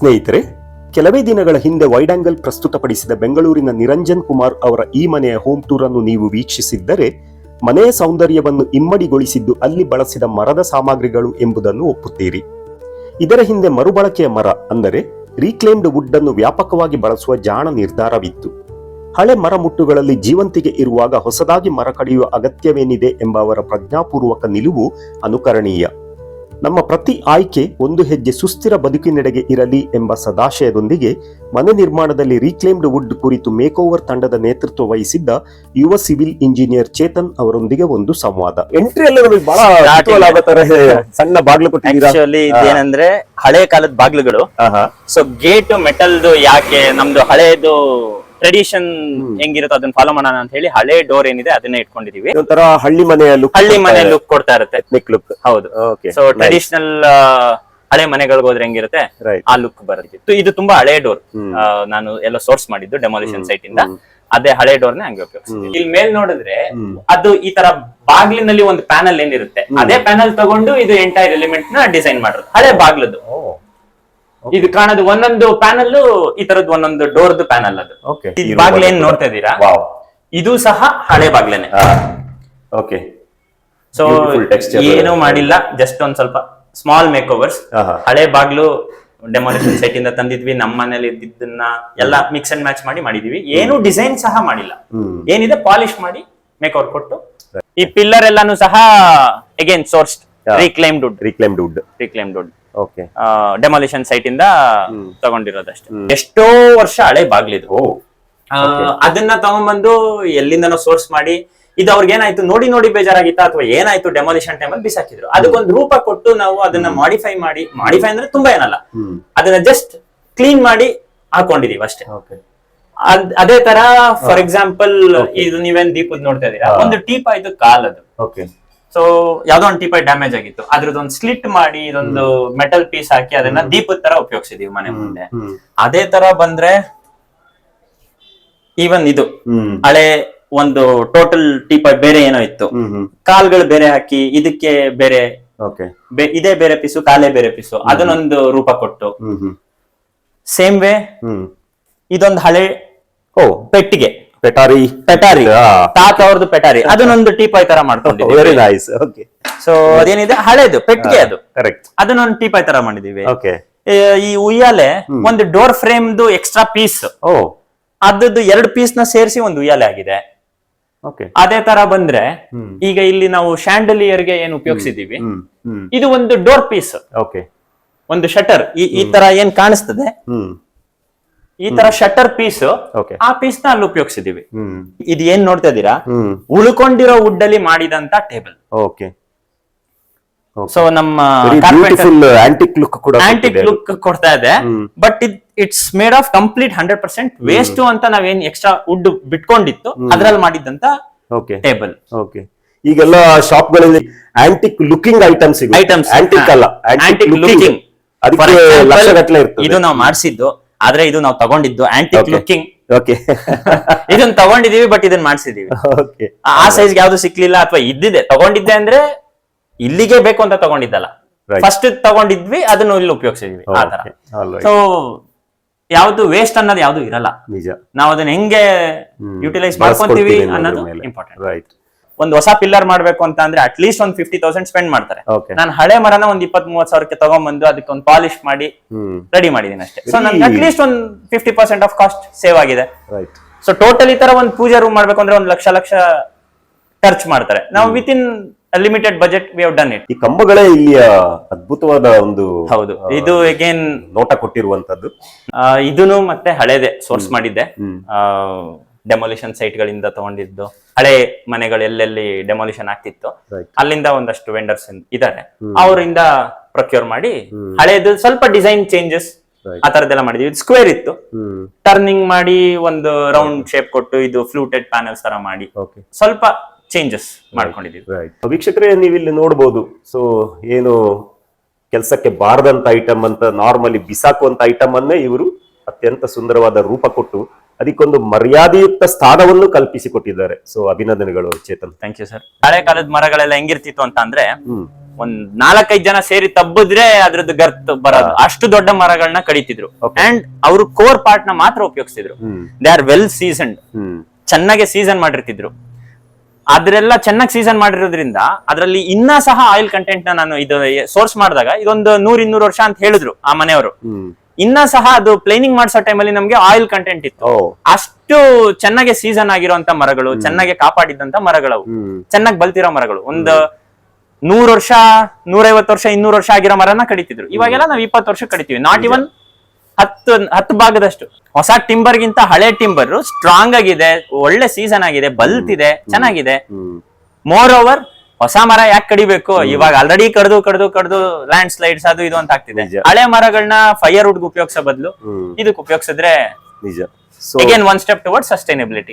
ಸ್ನೇಹಿತರೆ, ಕೆಲವೇ ದಿನಗಳ ಹಿಂದೆ ವೈಡ್ ಆಂಗಲ್ ಪ್ರಸ್ತುತಪಡಿಸಿದ ಬೆಂಗಳೂರಿನ ನಿರಂಜನ್ ಕುಮಾರ್ ಅವರ ಈ ಮನೆಯ ಹೋಮ್ ಟೂರ್ ಅನ್ನು ನೀವು ವೀಕ್ಷಿಸಿದ್ದರೆ, ಮನೆಯ ಸೌಂದರ್ಯವನ್ನು ಇಮ್ಮಡಿಗೊಳಿಸಿದ್ದು ಅಲ್ಲಿ ಬಳಸಿದ ಮರದ ಸಾಮಗ್ರಿಗಳು ಎಂಬುದನ್ನು ಒಪ್ಪುತ್ತೀರಿ. ಇದರ ಹಿಂದೆ ಮರುಬಳಕೆಯ ಮರ, ಅಂದರೆ ರೀಕ್ಲೇಮ್ಡ್ ವುಡ್ ಅನ್ನು ವ್ಯಾಪಕವಾಗಿ ಬಳಸುವ ಜಾಣ ನಿರ್ಧಾರವಿತ್ತು. ಹಳೆ ಮರ ಮುಟ್ಟುಗಳಲ್ಲಿ ಜೀವಂತಿಗೆ ಇರುವಾಗ ಹೊಸದಾಗಿ ಮರ ಕಡಿಯುವ ಅಗತ್ಯವೇನಿದೆ ಎಂಬ ಅವರ ಪ್ರಜ್ಞಾಪೂರ್ವಕ ನಿಲುವು ಅನುಕರಣೀಯ. ನಮ್ಮ ಪ್ರತಿ ಆಯ್ಕೆ ಒಂದು ಹೆಜ್ಜೆ ಸುಸ್ಥಿರ ಬದುಕಿನೆಡೆಗೆ ಇರಲಿ ಎಂಬ ಸದಾಶಯದೊಂದಿಗೆ ಮನೆ ನಿರ್ಮಾಣದಲ್ಲಿ ರೀಕ್ಲೇಮ್ಡ್ ವುಡ್ ಕುರಿತು ಮೇಕೋವರ್ ತಂಡದ ನೇತೃತ್ವ ವಹಿಸಿದ್ದ ಯುವ ಸಿವಿಲ್ ಇಂಜಿನಿಯರ್ ಚೇತನ್ ಅವರೊಂದಿಗೆ ಒಂದು ಸಂವಾದ. ಎಂಟ್ರಿ ಸಣ್ಣ ಬಾಗ್ಲು ಇದೇನಂದ್ರೆ ಹಳೆ ಕಾಲದ ಬಾಗ್ಲುಗಳು. ಆಹಾ. ಸೊ ಗೇಟ್ ಮೆಟಲ್ದು ಯಾಕೆ ನಮ್ದು ಹಳೇದು ಟ್ರೆಡಿಷನ್ ಹೆಂಗಿರುತ್ತೆ ಅದನ್ನ ಫಾಲೋ ಮಾಡೋಣ ಅಂತ ಹೇಳಿ ಹಳೆ ಡೋರ್ ಏನಿದೆ ಅದನ್ನ ಇಟ್ಕೊಂಡಿದೀವಿ. ಒಂಥರ ಹಳ್ಳಿ ಮನೆಯ ಲುಕ್ ಹಳ್ಳಿ ಮನೆ ಲುಕ್ ಕೊಡ್ತಾ ಇರುತ್ತೆ. ಲುಕ್ ಹೌದು. ಓಕೆ ಸೊ ಟ್ರೆಡಿಷನಲ್ ಹಳೆ ಮನೆಗಳಿಗೆ ಹೋದ್ರೆ ಹೆಂಗಿರುತ್ತೆ? ಆ ಲುಕ್ ಬರುತ್ತೆ. ಇದು ತುಂಬಾ ಹಳೆ ಡೋರ್ ನಾನು ಎಲ್ಲ ಸೋರ್ಸ್ ಮಾಡಿದ್ದು ಡೆಮಾಲಿಷನ್ ಸೈಟ್ ಇಂದ. ಅದೇ ಹಳೆ ಡೋರ್ ನೇ ಹಂಗೆ ಇಲ್ಲಿ ಮೇಲ್ ನೋಡಿದ್ರೆ ಅದು ಈ ತರ ಬಾಗ್ಲಿನಲ್ಲಿ ಒಂದು ಪ್ಯಾನಲ್ ಏನಿರುತ್ತೆ ಅದೇ ಪ್ಯಾನಲ್ ತಗೊಂಡು ಇದು ಎಂಟೈರ್ ಎಲಿಮೆಂಟ್ನ ಡಿಸೈನ್ ಮಾಡೋದು ಹಳೆ ಬಾಗ್ಲದ್ದು. ಇದು ಕಾಣೋದು ಒಂದೊಂದು ಪ್ಯಾನಲ್ ಈ ತರದ್ ಒಂದೊಂದು ಡೋರ್ದು ಪ್ಯಾನಲ್ ಅದು. ಓಕೆ ಈ ಬಾಗ್ಲು ಏನ್ ನೋಡ್ತಾ ಇದ್ದೀರಾ? ವಾವ್ ಇದು ಸಹ ಹಳೆ ಬಾಗ್ಲೇನೆ ಓಕೆ ಸೊ ಏನು ಮಾಡಿಲ್ಲ ಜಸ್ಟ್ ಒಂದ್ ಸ್ವಲ್ಪ ಸ್ಮಾಲ್ ಮೇಕ್ ಓವರ್ಸ್ ಹಳೆ ಬಾಗ್ಲು ಡೆಮಾಲಿಷನ್ ಸೈಟ್ ಇಂದ ತಂದಿದ್ವಿ ನಮ್ಮ ಮನೇಲಿ ಇದ್ದಿದ್ದನ್ನ ಎಲ್ಲ ಮಿಕ್ಸ್ ಅಂಡ್ ಮ್ಯಾಚ್ ಮಾಡಿ ಮಾಡಿದೀವಿ. ಏನು ಡಿಸೈನ್ ಸಹ ಮಾಡಿಲ್ಲ. ಏನಿದೆ ಪಾಲಿಶ್ ಮಾಡಿ ಮೇಕ್ ಓವರ್ ಕೊಟ್ಟು ಈ ಪಿಲ್ಲರ್ ಎಲ್ಲಾನು ಸಹ again source reclaim wood reclaimed wood reclaim wood demolition site ಇಂದ ತಗೊಂಡಿರೋದಷ್ಟೇ. ಎಷ್ಟೋ ವರ್ಷ ಹಳೆ ಬಾಗ್ಲಿದು. ಅದನ್ನ ತಗೊಂಡ್ಬಂದು ಎಲ್ಲಿಂದನೋ ಸೋರ್ಸ್ ಮಾಡಿ ಇದು ಅವ್ರಿಗೆ ಏನಾಯ್ತು ನೋಡಿ ನೋಡಿ ಬೇಜಾರಾಗಿತ್ತಾ ಅಥವಾ ಏನಾಯ್ತು ಡೆಮಾಲಿಷನ್ ಟೈಮ್ ಅಲ್ಲಿ ಬಿಸಾಕಿದ್ರು. ಅದಕ್ಕೊಂದು ರೂಪ ಕೊಟ್ಟು ನಾವು ಅದನ್ನ ಮಾಡಿಫೈ ಮಾಡಿ ಮಾಡಿಫೈ ಅಂದ್ರೆ ತುಂಬಾ ಏನಲ್ಲ. ಅದನ್ನ ಜಸ್ಟ್ ಕ್ಲೀನ್ ಮಾಡಿ ಹಾಕೊಂಡಿದೀವಿ ಅಷ್ಟೇ. ಅದ್- ಅದೇ ತರ ಫಾರ್ ಎಕ್ಸಾಂಪಲ್ ಇದು ನೀವೇನ್ ದೀಪದ್ ನೋಡ್ತಾ ಇದೀರಾ? ಒಂದು ಟೀಪ್ ಆಯ್ತು ಕಾಲದು. ಓಕೆ ಸೊ ಯಾವ್ದೋ ಒಂದು ಟೀಪಾಯ್ ಡ್ಯಾಮೇಜ್ ಆಗಿತ್ತು. ಅದ್ರದ್ದೊಂದು ಸ್ಲಿಟ್ ಮಾಡಿ ಇದೊಂದು ಮೆಟಲ್ ಪೀಸ್ ಹಾಕಿ ಅದನ್ನ ದೀಪದ ತರ ಉಪಯೋಗಿಸಿದೀವಿ ಮನೆ ಮುಂದೆ. ಅದೇ ತರ ಬಂದ್ರೆ ಈವನ್ ಇದು. ಹಳೆ ಒಂದು ಟೋಟಲ್ ಟೀಪಾಯ್ ಬೇರೆ ಏನೋ ಇತ್ತು. ಕಾಲ್ಗಳು ಬೇರೆ ಹಾಕಿ ಇದಕ್ಕೆ ಬೇರೆ ಇದೇ ಬೇರೆ ಪೀಸು ಕಾಲೇ ಬೇರೆ ಪೀಸು ಅದನ್ನೊಂದು ರೂಪ ಕೊಟ್ಟು. ಸೇಮ್ ವೇ ಇದೊಂದು ಹಳೆ ಓ. ಪೆಟ್ಟಿಗೆ. ಪೆಟಾರಿ. ಪೆಟಾರಿ. ತಾತ ಅವ್ರದ್ದು ಪೆಟಾರಿ. ಅದನ್ನೊಂದು ಟೀಪಾಯ್ ತರ ಮಾಡ್ಕೊಂಡಿದ್ದೀವಿ. ವೆರಿ ನೈಸ್ ಓಕೆ ಸೊ ಅದೇನಿದೆ? ಹಳೇದು ಪೆಟ್ಟಿಗೆ ಅದು. ಕರೆಕ್ಟ್ ಅದನ್ನೊಂದು ಟೀಪಾಯ್ ತರ ಮಾಡಿದೀವಿ ಓಕೆ ಈ ಉಯ್ಯಾಲೆ ಒಂದು ಡೋರ್ ಫ್ರೇಮ್ದು ಎಕ್ಸ್ಟ್ರಾ ಪೀಸ್ ಓ. ಅದದ್ದು ಎರಡು ಪೀಸ್ನ ಸೇರಿಸಿ ಒಂದು ಉಯ್ಯಾಲೆ ಆಗಿದೆ. ಓಕೆ ಅದೇ ತರ ಬಂದ್ರೆ ಈಗ ಇಲ್ಲಿ ನಾವು ಶ್ಯಾಂಡಲಿಯರ್ಗೆ ಏನು ಉಪಯೋಗಿಸಿದೀವಿ ಇದು ಒಂದು ಡೋರ್ ಪೀಸ್ ಓಕೆ ಒಂದು ಶಟರ್ ಈ ತರ ಏನ್ ಕಾಣಿಸ್ತದೆ? ಈ ತರ ಶಟರ್ ಪೀಸ್ ಆ ಪೀಸ್ನ ಅಲ್ಲಿ ಉಪಯೋಗಿಸಿದೀವಿ. ಇದು ಏನ್ ನೋಡ್ತಾ ಇದೀರಾ ಉಳ್ಕೊಂಡಿರೋ ವುಡ್ ಅಲ್ಲಿ ಮಾಡಿದಂತ ಟೇಬಲ್ ಓಕೆ ಸೊ ನಮ್ಮ ಆಂಟಿಕ್ ಲುಕ್ ಕೂಡ ಆಂಟಿಕ್ ಲುಕ್ ಕೊಡ್ತಾ ಇದೆ. ಬಟ್ ಇದ್ it's made of complete hundred percent waste ಅಂತ ನಾವೇನ್ ಎಕ್ಸ್ಟ್ರಾ ವುಡ್ ಬಿಟ್ಕೊಂಡಿತ್ತು. ಅದ್ರಲ್ಲಿ ಮಾಡಿದಂತ ಓಕೆ ಟೇಬಲ್ ಓಕೆ ಈಗೆಲ್ಲ ಶಾಪ್ಗಳಲ್ಲಿ antique looking items items antique ಅಲ್ಲ ಆಂಟಿಕ್ ಲುಕಿಂಗ್ ಅದಕ್ಕೆ ಲಕ್ಷಗಟ್ಟಲೆ ಇದು ನಾವು ಮಾಡಿಸಿದ್ದು. ಆದ್ರೆ ಇದು ನಾವು ತಗೊಂಡಿದ್ದು ಆಂಟಿಕ್. ಲುಕಿಂಗ್ ಓಕೆ ಇದನ್ನ ತಗೊಂಡಿದೀವಿ ಬಟ್ ಇದನ್ನ ಮಾಡಿಸಿದೀವಿ. ಓಕೆ ಆ ಸೈಜ್ ಯಾವ್ದು ಸಿಕ್ಲಿಲ್ಲ ಅಥವಾ ಇದ್ದಿದೆ ತಗೊಂಡಿದ್ದೆ ಅಂದ್ರೆ ಇಲ್ಲಿಗೆ ಬೇಕು ಅಂತ ತಗೊಂಡಿದ್ದಲ್ಲ. ಫಸ್ಟ್ ತಗೊಂಡಿದ್ವಿ ಅದನ್ನು ಇಲ್ಲಿ ಉಪಯೋಗಿಸಿದ್ವಿ ಆತರ ಸೊ ಯಾವ್ದು ವೇಸ್ಟ್ ಅನ್ನೋದು ಯಾವ್ದು ಇರಲ್ಲ. ನಿಜ. ನಾವು ಅದನ್ನ ಹೆಂಗೆ ಯುಟಿಲೈಸ್ ಮಾಡ್ಕೊಂತೀವಿ ಅನ್ನೋದು ಇಂಪಾರ್ಟೆಂಟ್ ರೈಟ್ ಒಂದು ಹೊಸ ಪಿಲ್ಲರ್ ಮಾಡ್ಬೇಕು ಅಂತ ಅಂದ್ರೆ ಅಟ್ ಲೀಸ್ಟ್ ಒಂದ್ ಫಿಫ್ಟಿ ತೌಸಂಡ್ ಸ್ಪೆಂಡ್ ಮಾಡ್ತಾರೆ. ನಾನು ಹಳೆ ಮರನ ಒಂದ್ ಇಪ್ಪತ್ ಮೂವತ್ ಸಾವಿರಕ್ಕೆ ತಗೊಂಡ್ಬಂದು ಅದಕ್ಕೆ ಒಂದು ಪಾಲಿಶ್ ಮಾಡಿ ರೆಡಿ ಮಾಡಿದೀನಿ ಅಷ್ಟೇ. ಸೊ ನನ್ಗೆ ಅಟ್ ಲೀಸ್ಟ್ ಒಂದ್ fifty percent of cost save ಆಗಿದೆ. ಸೊ ಟೋಟಲ್ ಈ ತರ ಒಂದು ಪೂಜಾ ರೂಮ್ ಮಾಡ್ಬೇಕು ಅಂದ್ರೆ ಒಂದ್ ಲಕ್ಷ ಲಕ್ಷ ಖರ್ಚ್ ಮಾಡ್ತಾರೆ. ನಾವು with in limited budget we have done it ಈ ಕಂಬಗಳೇ ಇಲ್ಲಿ ಅದ್ಭುತವಾದ ಒಂದು ಹೌದು. ಇದು ಅಗೇನ್ ನೋಟ ಕೊಟ್ಟಿರುವಂತದ್ದು. ಇದನ್ನು ಮತ್ತೆ ಹಳೇದೆ ಸೋರ್ಸ್ ಮಾಡಿದ್ದೆ. ಡೆಮೊಲಿಷನ್ ಸೈಟ್ ಗಳಿಂದ ತಗೊಂಡಿದ್ದು. ಹಳೆ ಮನೆಗಳು ಎಲ್ಲೆಲ್ಲಿ ಡೆಮೊಲಿಷನ್ ಆಗ್ತಿತ್ತು ಅಲ್ಲಿಂದ ಒಂದಷ್ಟು ವೆಂಡರ್ಸ್ ಇದಾರೆ. ಅವರಿಂದ ಪ್ರೊಕ್ಯೂರ್ ಮಾಡಿ ಹಳೆದು ಸ್ವಲ್ಪ ಡಿಸೈನ್ ಚೇಂಜಸ್. ಆ ತರದೆಲ್ಲ ಮಾಡಿದ್ವಿ. ಸ್ಕ್ವೇರ್ ಇತ್ತು. ಟರ್ನಿಂಗ್ ಮಾಡಿ ಒಂದು ರೌಂಡ್ ಶೇಪ್ ಕೊಟ್ಟು ಇದು ಫ್ಲೂಟೆಡ್ ಪ್ಯಾನಲ್ಸ್ ತರ ಮಾಡಿ ಸ್ವಲ್ಪ ಚೇಂಜಸ್ ಮಾಡ್ಕೊಂಡಿದ್ದೀವಿ. ವೀಕ್ಷಕರೇ ನೀವು ಇಲ್ಲಿ ನೋಡಬಹುದು ಸೊ ಏನು ಕೆಲಸಕ್ಕೆ ಬಾರದಂತ ಐಟಮ್ ಅಂತ ನಾರ್ಮಲಿ ಬಿಸಾಕುವಂತ ಐಟಮ್ ಅನ್ನೇ ಇವರು ಅತ್ಯಂತ ಸುಂದರವಾದ ರೂಪ ಕೊಟ್ಟು ಅದಕ್ಕೊಂದು ಮರ್ಯಾದೆಯುಕ್ತ ಸ್ಥಾನವನ್ನು ಕಲ್ಪಿಸಿಕೊಟ್ಟಿದ್ದಾರೆ. ಸೊ ಅಭಿನಂದನೆಗಳು ಚೇತನ್. ಥ್ಯಾಂಕ್ ಯು ಸರ್ ಹಳೆ ಕಾಲದ ಮರಗಳೆಲ್ಲ ಹೆಂಗಿರ್ತಿತ್ತು ಅಂತ ಅಂದ್ರೆ ಒಂದ್ ನಾಲ್ಕೈದು ಜನ ಸೇರಿ ತಬ್ಬಿದ್ರೆ ಅದ್ರದ್ದು ಗರ್ತ್ ಬರೋದು. ಅಷ್ಟು ದೊಡ್ಡ ಮರಗಳನ್ನ ಕಡಿತಿದ್ರು. ಅಂಡ್ ಅವರು ಕೋರ್ ಪಾರ್ಟ್ನ ಮಾತ್ರ ಉಪಯೋಗಿಸಿದ್ರು ದೇ ಆರ್ ವೆಲ್ ಸೀಸನ್ಡ್ ಚೆನ್ನಾಗಿ ಸೀಸನ್ ಮಾಡಿರ್ತಿದ್ರು. ಅದ್ರೆಲ್ಲ ಚೆನ್ನಾಗಿ ಸೀಸನ್ ಮಾಡಿರೋದ್ರಿಂದ ಅದರಲ್ಲಿ ಇನ್ನ ಸಹ ಆಯಿಲ್ ಕಂಟೆಂಟ್ನ ನಾನು ಇದು ಸೋರ್ಸ್ ಮಾಡಿದಾಗ ಇದೊಂದು ನೂರ್ ಇನ್ನೂರು ವರ್ಷ ಅಂತ ಹೇಳಿದ್ರು ಆ ಮನೆಯವರು. ಇನ್ನ ಸಹ ಅದು ಪ್ಲೇನಿಂಗ್ ಮಾಡಿಸೋ ಟೈಮಲ್ಲಿ ನಮ್ಗೆ ಆಯಿಲ್ ಕಂಟೆಂಟ್ ಇತ್ತು. ಅಷ್ಟು ಚೆನ್ನಾಗಿ ಸೀಸನ್ ಆಗಿರುವಂತ ಮರಗಳು ಚೆನ್ನಾಗಿ ಕಾಪಾಡಿದಂತ ಮರಗಳವು. ಚೆನ್ನಾಗಿ ಬಲ್ತಿರೋ ಮರಗಳು. ಒಂದು ನೂರ್ ವರ್ಷ ನೂರೈವತ್ತು ವರ್ಷ ಇನ್ನೂರು ವರ್ಷ ಆಗಿರೋ ಮರನ ಕಡಿತಿದ್ರು. ಇವಾಗೆಲ್ಲ ನಾವ್ ಇಪ್ಪತ್ತು ವರ್ಷ ಕಡಿತೀವಿ. ನಾಟ್ ಇವನ್ ಹತ್ತು ಹತ್ತು ಭಾಗದಷ್ಟು. ಹೊಸ ಟಿಂಬರ್ ಗಿಂತ ಹಳೆ ಟಿಂಬರ್ ಸ್ಟ್ರಾಂಗ್ ಆಗಿದೆ ಒಳ್ಳೆ ಸೀಸನ್ ಆಗಿದೆ ಬಲ್ತಿದೆ ಚೆನ್ನಾಗಿದೆ. ಮೋರ್ ಓವರ್ ಹೊಸ ಮರ ಯಾಕೆ ಕಡಿಬೇಕು? ಇವಾಗ ಆಲ್ರೆಡಿ ಕಡ್ದು ಕಡ್ದು ಕಡ್ದು ಲ್ಯಾಂಡ್ ಸ್ಲೈಡ್ಸ್ ಅದು ಇದು ಅಂತ ಆಗ್ತಿದೆ. ಹಳೆ ಮರಗಳನ್ನ ಫೈರ್ ವುಡ್ ಉಪಯೋಗಿಸೋ ಬದಲು ಇದಕ್ಕೆ ಉಪಯೋಗಿಸಿದ್ರೆ ನಿಜ. So again one step toward sustainability